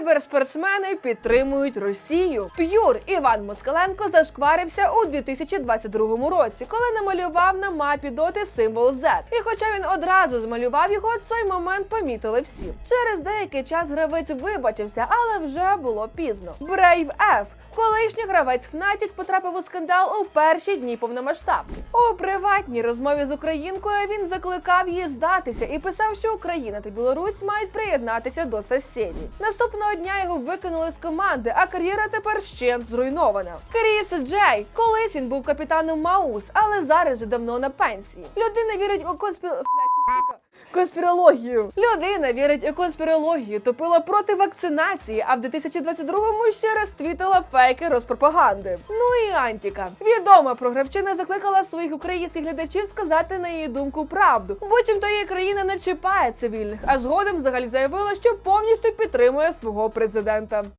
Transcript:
Кіберспортсмени підтримують Росію. П'юр Іван Москаленко зашкварився у 2022 році, коли намалював на мапі доти символ Z. І хоча він одразу змалював його, цей момент помітили всі. Через деякий час гравець вибачився, але вже було пізно. Brave F. Колишній гравець Fnatic потрапив у скандал у перші дні повномасштабки. У приватній розмові з українкою він закликав її здатися і писав, що Україна та Білорусь мають приєднатися до сусідів. Наступного дня його викинули з команди, а кар'єра тепер вщент зруйнована. Кріс Джей. Колись він був капітаном Маус, але зараз вже давно на пенсії. Людина вірить у сука. Конспірологію. Людина вірить у конспірологію, топила проти вакцинації, а в 2022-му ще раз твітила фейки розпропаганди. Ну і Антіка. Відома програвчина закликала своїх українських глядачів сказати на її думку правду. Буцімто її країна не чіпає цивільних, а згодом взагалі заявила, що повністю підтримує свого президента.